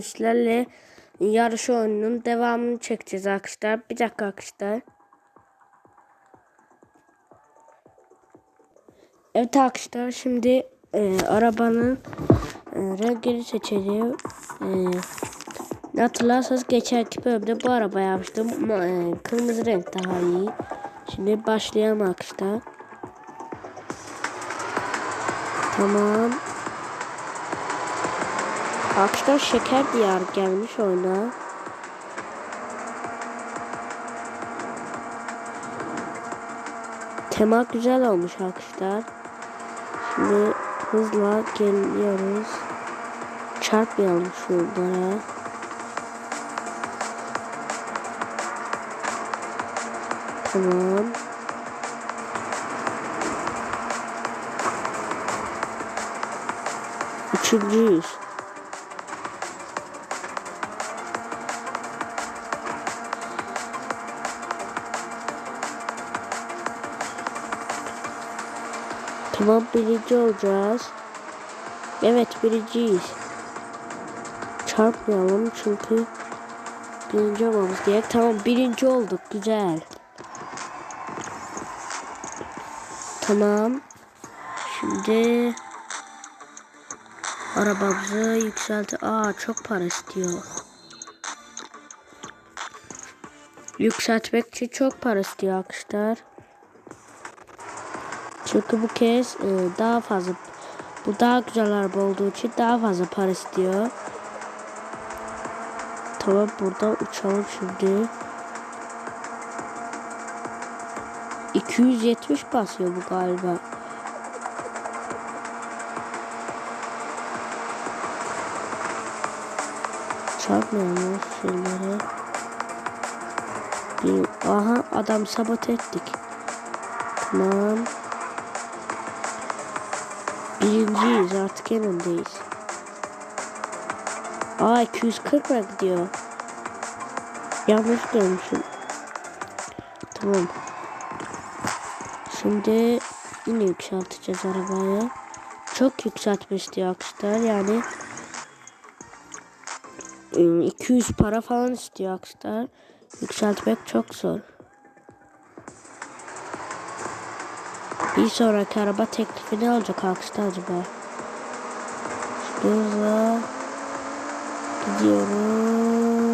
Sizlerle yarış oyununun devamını çekeceğiz arkadaşlar. Bir dakika arkadaşlar. Evet arkadaşlar şimdi e, arabanın e, rengini seçelim. E, hatırlarsanız geçenki bölümde bu araba yapmıştım. E, kırmızı renk daha iyi. Şimdi başlayalım arkadaşlar. Tamam. Arkadaşlar şeker diyar gelmiş oyuna. Tema güzel olmuş arkadaşlar. Şimdi hızla geliyoruz. Çarpmayalım şunlara. Tamam. Üçüncüyüz. Tamam birinci olacağız. Evet birinciyiz. Çarpmayalım çünkü birinci olmamız gerek. Tamam birinci olduk güzel. Tamam. Şimdi arabamızı yükselti. Aa çok para istiyor. Yükseltmek için çok para istiyor arkadaşlar. Çünkü bu kez e, daha fazla bu daha güzel araba olduğu için daha fazla para istiyor. Tamam buradan uçalım şimdi. 270 basıyor bu galiba. Çarpmayalım şeylere. Aha adam sabot ettik. Tamam. Birinciyiz artık en öndeyiz. Aa 240 mı gidiyor? Yanlış görmüşüm. Tamam. Şimdi yine yükselteceğiz arabayı. Çok yükseltme istiyor arkadaşlar yani. 200 para falan istiyor arkadaşlar. Yükseltmek çok zor. Bir sonraki araba teklifi ne olacak arkadaşlar acaba? Hızla gidiyoruz.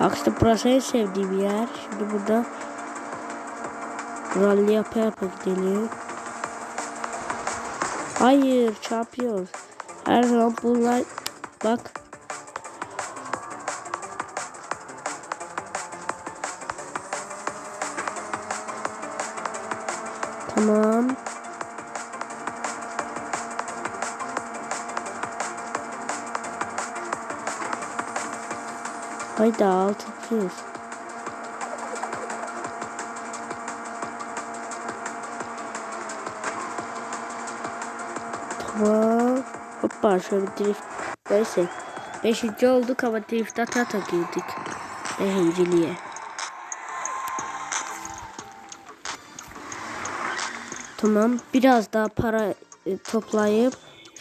Arkadaşlar burası en sevdiğim yer. Şimdi burada rally yapa yapa gidelim. Hayır çarpıyor. Her zaman bunlar bak Tamam. Hayda altıncıyız. Tamam. Hoppa şöyle bir drift. Neyse. Beşinci olduk ama drift atata girdik. Beşinciliğe. Tamam. Biraz daha para e, toplayıp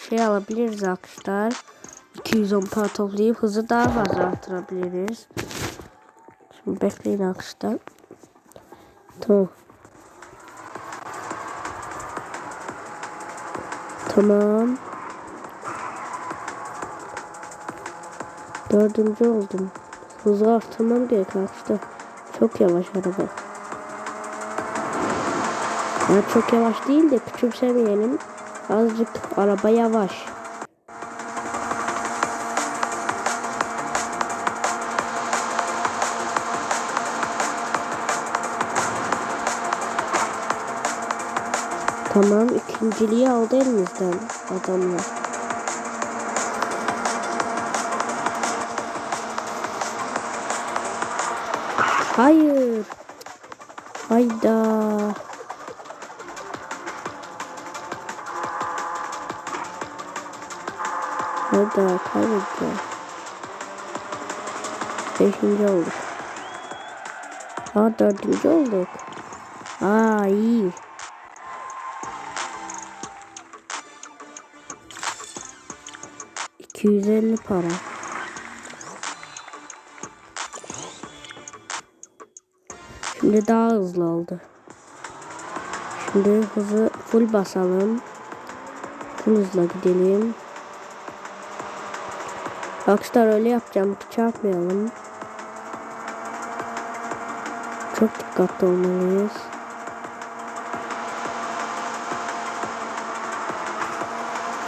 şey alabiliriz arkadaşlar. 210 para toplayıp hızı daha fazla arttırabiliriz. Şimdi bekleyin arkadaşlar. Tamam. Tamam. Dördüncü oldum. Hızı arttırmam gerek arkadaşlar. Çok yavaş araba. Yani çok yavaş değil de küçümsemeyelim. Azıcık araba yavaş. Tamam ikinciliği aldı elimizden adamlar. Hayır. Hayda. Hayda kaybedeceğim. Beşinci olduk. Aa dördüncü olduk. Aa iyi. 250 para. Şimdi daha hızlı oldu. Şimdi hızı full basalım. Full hızla gidelim. Arkadaşlar öyle yapacağım ki çarpmayalım. Çok dikkatli olmalıyız.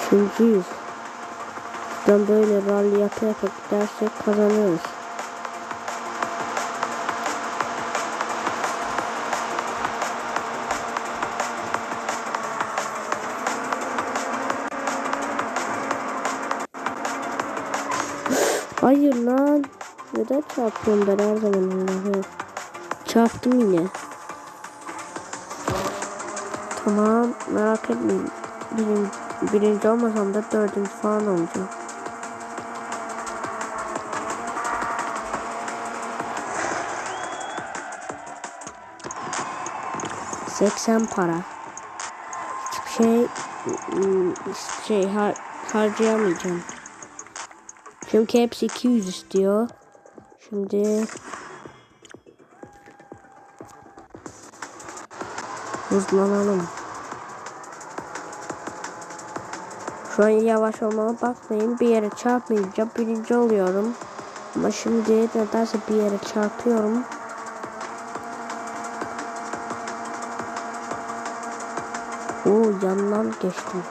Üçüncüyüz. Buradan böyle rally yapa yapa gidersek kazanırız. Neden çarpıyorum ben her zaman onları? Çarptım yine. Tamam merak etmeyin. Birinci, birinci olmasam da dördüncü falan olacağım. Seksen para. Hiçbir şey hiçbir şey har harcayamayacağım. Çünkü hepsi 200 istiyor. Şimdi hızlanalım. Şu an yavaş olmama bakmayın. Bir yere çarpmayacağım. Birinci oluyorum. Ama şimdi nedense bir yere çarpıyorum. Oo yandan geçtim.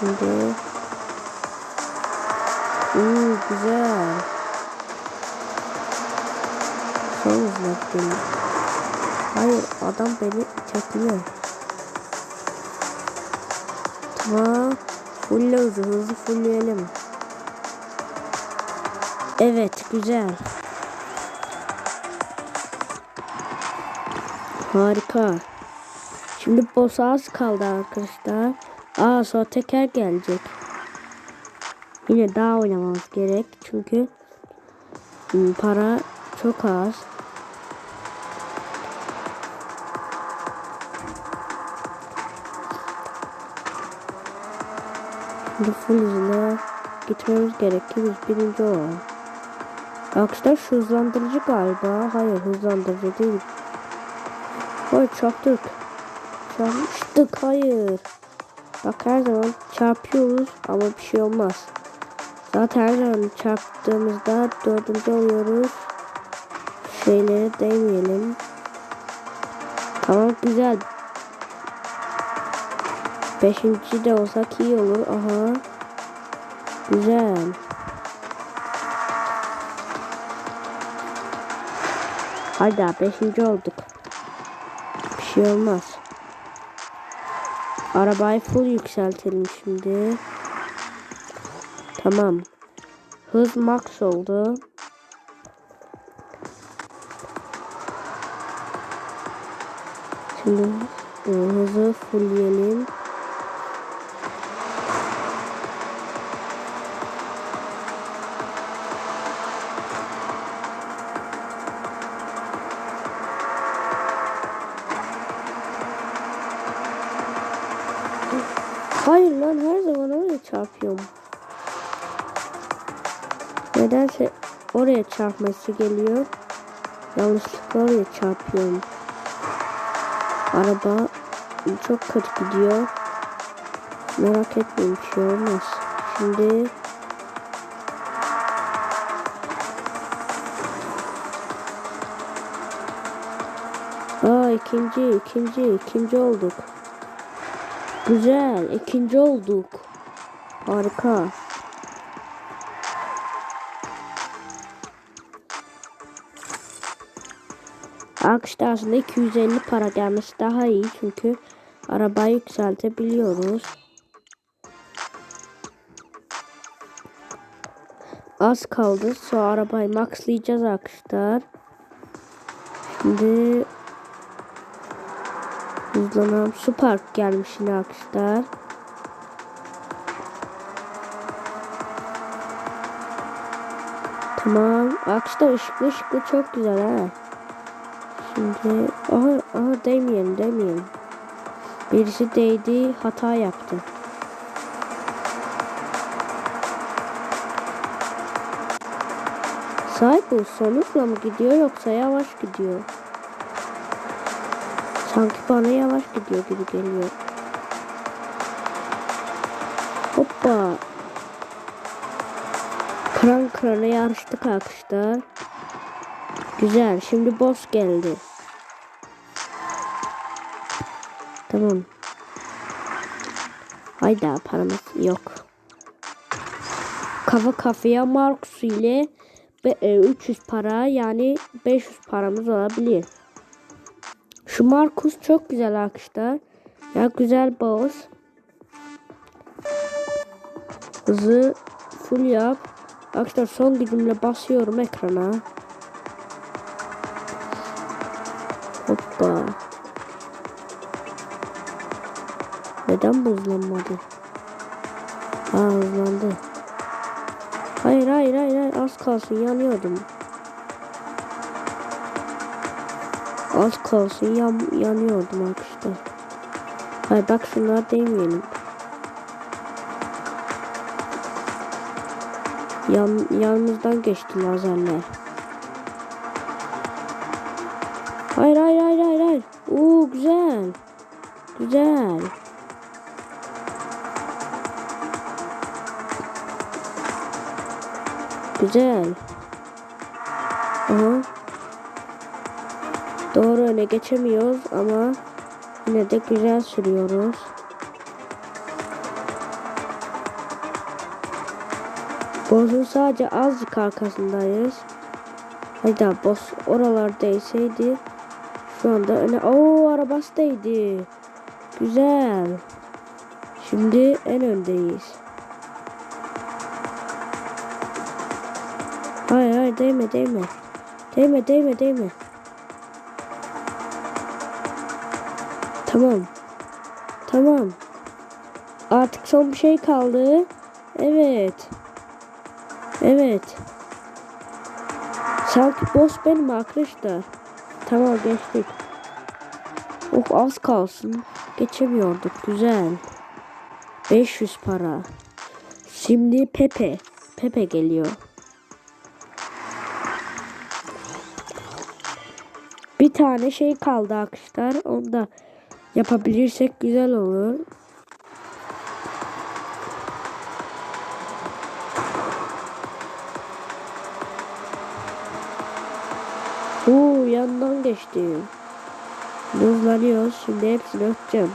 Şimdi Oo güzel. Hızla gidelim. Hayır adam beni çekmiyor. Tamam. Fulle hızı hızlı fullleyelim. Evet güzel. Harika. Şimdi boss az kaldı arkadaşlar. Aa sonra teker gelecek. Yine daha oynamamız gerek. Çünkü hmm, para çok az. Full hızına gitmemiz gerek ki biz birinci olalım. Arkadaşlar şu hızlandırıcı galiba. Hayır hızlandırıcı değil. Hayır çarptık. Çarpmıştık hayır. Bak her zaman çarpıyoruz ama bir şey olmaz. Zaten her zaman çarptığımızda dördüncü oluyoruz. Şeylere değmeyelim. Tamam güzel. Beşinci de olsak iyi olur. Aha. Güzel. Hadi beşinci olduk. Bir şey olmaz. Arabayı full yükseltelim şimdi. Tamam. Hız max oldu. Şimdi e, hızı fullleyelim. Hayır lan her zaman oraya çarpıyorum. Nedense oraya çarpması geliyor. Yanlışlıkla oraya çarpıyorum. Araba çok kötü gidiyor. Merak etmeyin bir şey olmaz. Şimdi Aa ikinci, ikinci, ikinci olduk. Güzel, ikinci olduk. Harika. Arkadaşlar aslında 250 para gelmesi daha iyi çünkü arabayı yükseltebiliyoruz. Az kaldı. Sonra arabayı maxlayacağız arkadaşlar. Şimdi Hızlanalım. Su park gelmiş yine arkadaşlar. Tamam. Arkadaşlar ışıklı ışıklı çok güzel ha. Şimdi aha, aha demeyelim demeyelim. Birisi değdi hata yaptı. Cycle sonuçla mı gidiyor yoksa yavaş gidiyor? Sanki bana yavaş gidiyor gibi geliyor. Hoppa. Kran krana yarıştık arkadaşlar. Güzel. Şimdi boss geldi. Tamam. Hayda paramız yok. Kafa kafaya Markus ile be- e, 300 para yani 500 paramız olabilir. Şu Markus çok güzel arkadaşlar. Ya güzel boss. Hızı full yap. Arkadaşlar son gücümle basıyorum ekrana. Hoppa. Neden bu hızlanmadı? Aa hızlandı. Hayır hayır hayır az kalsın yanıyordum. Az kalsın yan, yanıyordum arkadaşlar. Hayır bak şunlar değmeyelim. Yan, yanımızdan geçti lazerler. Hayır hayır hayır hayır hayır. Oo güzel. Güzel. Güzel. Öne geçemiyoruz ama yine de güzel sürüyoruz. Boss'un sadece azıcık arkasındayız. Hayda boss oralardaysaydı şu anda öne... Oo arabası değdi. Güzel. Şimdi en öndeyiz. Hayır hayır değme değme. Değme değme değme. Tamam. Tamam. Artık son bir şey kaldı. Evet. Evet. Sanki boss benim arkadaşlar. Tamam geçtik. Oh az kalsın. Geçemiyorduk. Güzel. 500 para. Şimdi Pepe. Pepe geliyor. Bir tane şey kaldı arkadaşlar. Onu da yapabilirsek güzel olur. Oo yandan geçti. Hızlanıyoruz. Şimdi hepsini öpeceğim.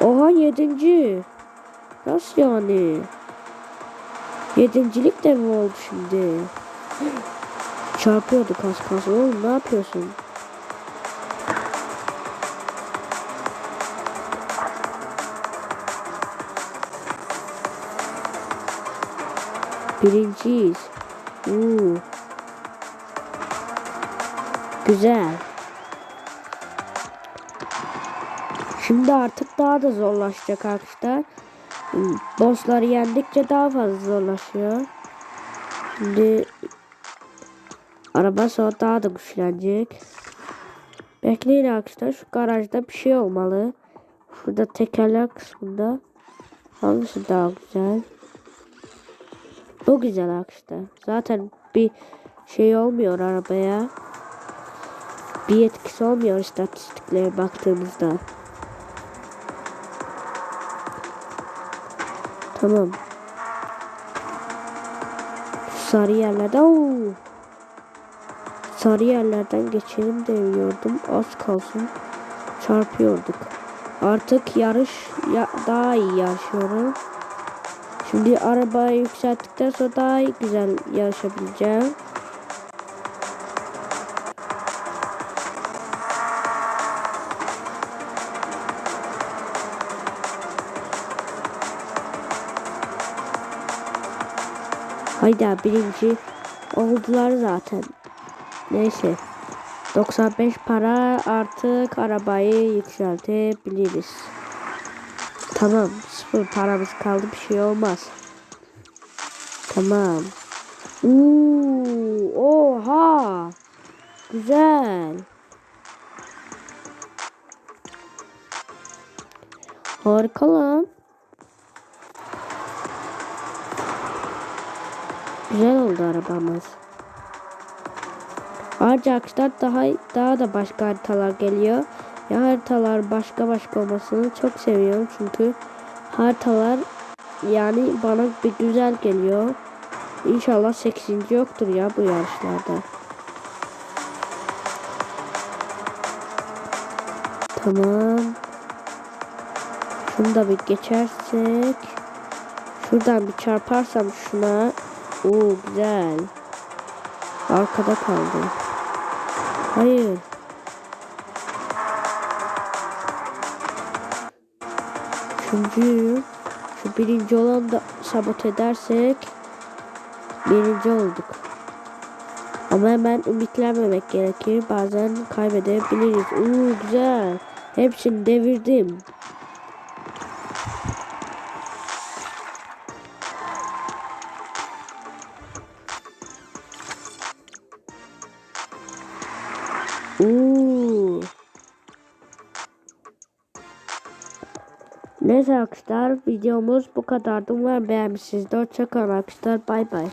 Oha yedinci. Nasıl yani? Yedincilik de mi oldu şimdi? Çarpıyorduk az kalsın. Oğlum ne yapıyorsun? Birinciyiz. Oo. Güzel. Şimdi artık daha da zorlaşacak arkadaşlar. Bossları yendikçe daha fazla zorlaşıyor. Şimdi araba sonra daha da güçlenecek. Bekleyin arkadaşlar şu garajda bir şey olmalı. Şurada tekerler kısmında. Hangisi daha güzel? Bu güzel arkadaşlar. Zaten bir şey olmuyor arabaya. Bir etkisi olmuyor istatistiklere baktığımızda. Tamam. Sarı yerlerden Oo. Sarı yerlerden geçelim demiyordum. Az kalsın çarpıyorduk. Artık yarış ya, daha iyi yarışıyorum. Şimdi arabayı yükselttikten sonra daha güzel yarışabileceğim. Hayda birinci oldular zaten. Neyse. 95 para artık arabayı yükseltebiliriz. Tamam. Sıfır paramız kaldı bir şey olmaz. Tamam. Uuu, oha. Güzel. Harika lan. Güzel oldu arabamız. Ayrıca arkadaşlar daha daha da başka haritalar geliyor. Ya haritalar başka başka olmasını çok seviyorum çünkü haritalar yani bana bir güzel geliyor. İnşallah 8. yoktur ya bu yarışlarda. Tamam. Şunu da bir geçersek. Şuradan bir çarparsam şuna. Oo güzel. Arkada kaldı. Hayır. Üçüncü. Şu birinci olan da sabot edersek birinci olduk. Ama hemen ümitlenmemek gerekir. Bazen kaybedebiliriz. Oo güzel. Hepsini devirdim. Neyse arkadaşlar videomuz bu kadardı. Umarım beğenmişsinizdir. Hoşçakalın arkadaşlar. Bay bay.